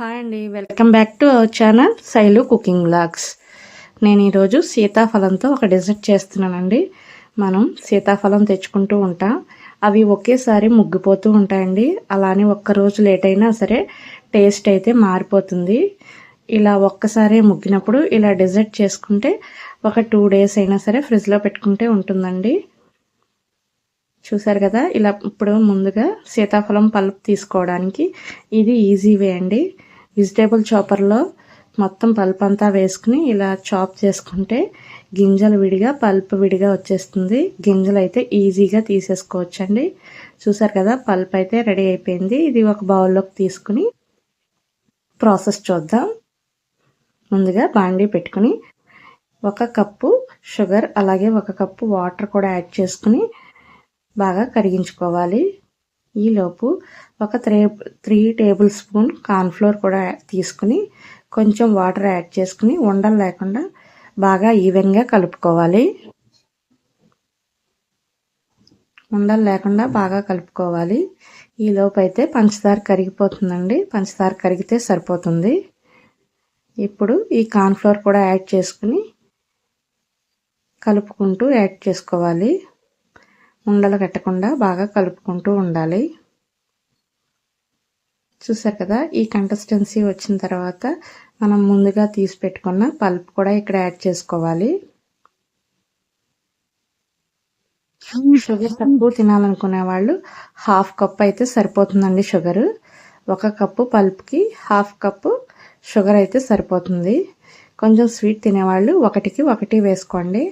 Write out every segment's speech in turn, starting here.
Hi అండి. Welcome back to our channel Shailu cooking blogs నేను ఈరోజు సీతాఫలంతో ఒక డెజర్ట్ చేస్తున్నానండి. మనం సీతాఫలం తెచ్చుకుంటూ ఉంటాం. అవి ఒకేసారి ముగ్గిపోతూ ఉంటాయండి. అలానే ఒక్కరోజు లేట్ అయినా సరే టేస్ట్ అయితే మారిపోతుంది. ఇలా ఒక్కసారే ముగ్గినప్పుడు ఇలా డెజర్ట్ చేసుకుంటే ఒక టూ డేస్ అయినా సరే ఫ్రిడ్జ్లో పెట్టుకుంటే ఉంటుందండి. చూసారు కదా? ఇలా ఇప్పుడు ముందుగా సీతాఫలం పల్ప్ తీసుకోవడానికి ఇది ఈజీ వే అండి. వెజిటేబుల్ చాపర్లో మొత్తం పల్ప్ అంతా వేసుకుని ఇలా చాప్ చేసుకుంటే గింజలు విడిగా పల్ప్ విడిగా వచ్చేస్తుంది. గింజలు అయితే ఈజీగా తీసేసుకోవచ్చండి. చూసారు కదా పల్ప్ అయితే రెడీ అయిపోయింది. ఇది ఒక బౌల్లోకి తీసుకుని ప్రాసెస్ చూద్దాం. ముందుగా బాండీ పెట్టుకుని ఒక కప్పు షుగర్ అలాగే ఒక కప్పు వాటర్ కూడా యాడ్ చేసుకుని బాగా కరిగించుకోవాలి. ఈలోపు ఒక three three tablespoon cornflour కూడా తీసుకుని కొంచెం వాటర్ యాడ్ చేసుకుని ఉండలు లేకుండా బాగా ఈవెన్గా కలుపుకోవాలి. ఉండలు లేకుండా బాగా కలుపుకోవాలి. ఈలోపు అయితే పంచదార కరిగిపోతుందండి. పంచదార కరిగితే సరిపోతుంది. ఇప్పుడు ఈ కార్న్ఫ్లోర్ కూడా యాడ్ చేసుకుని కలుపుకుంటూ యాడ్ చేసుకోవాలి. ఉండలు కట్టకుండా బాగా కలుపుకుంటూ ఉండాలి. చూసారు కదా ఈ కన్సిస్టెన్సీ వచ్చిన తర్వాత మనం ముందుగా తీసి పెట్టుకున్న పల్ప్ కూడా ఇక్కడ యాడ్ చేసుకోవాలి. షుగర్ తక్కువ తినాలనుకునే వాళ్ళు హాఫ్ కప్ అయితే సరిపోతుందండి షుగర్. ఒక కప్పు పల్ప్కి హాఫ్ కప్పు షుగర్ అయితే సరిపోతుంది. కొంచెం స్వీట్ తినేవాళ్ళు ఒకటికి ఒకటి వేసుకోండి.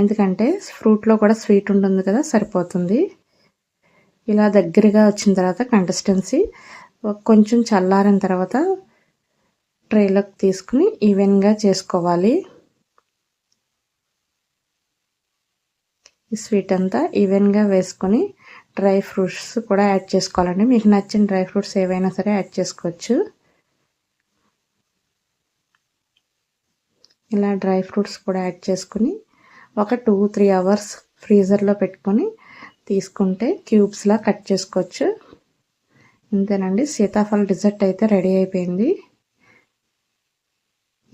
ఎందుకంటే ఫ్రూట్లో కూడా స్వీట్ ఉంటుంది కదా సరిపోతుంది. ఇలా దగ్గరగా వచ్చిన తర్వాత కన్సిస్టెన్సీ కొంచెం చల్లారిన తర్వాత ట్రేలోకి తీసుకుని ఈవెన్గా చేసుకోవాలి. ఈ స్వీట్ అంతా ఈవెన్గా వేసుకొని డ్రై ఫ్రూట్స్ కూడా యాడ్ చేసుకోవాలండి. మీకు నచ్చిన డ్రై ఫ్రూట్స్ ఏవైనా సరే యాడ్ చేసుకోవచ్చు. ఇలా డ్రై ఫ్రూట్స్ కూడా యాడ్ చేసుకుని ఒక టూ త్రీ అవర్స్ ఫ్రీజర్లో పెట్టుకొని తీసుకుంటే క్యూబ్స్లా కట్ చేసుకోవచ్చు. ఇంతేనండి. సీతాఫల డిజర్ట్ అయితే రెడీ అయిపోయింది.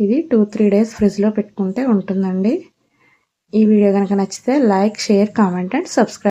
ఇది టూ త్రీ డేస్ ఫ్రిడ్జ్లో పెట్టుకుంటే ఉంటుందండి. ఈ వీడియో కనుక నచ్చితే like share comment and subscribe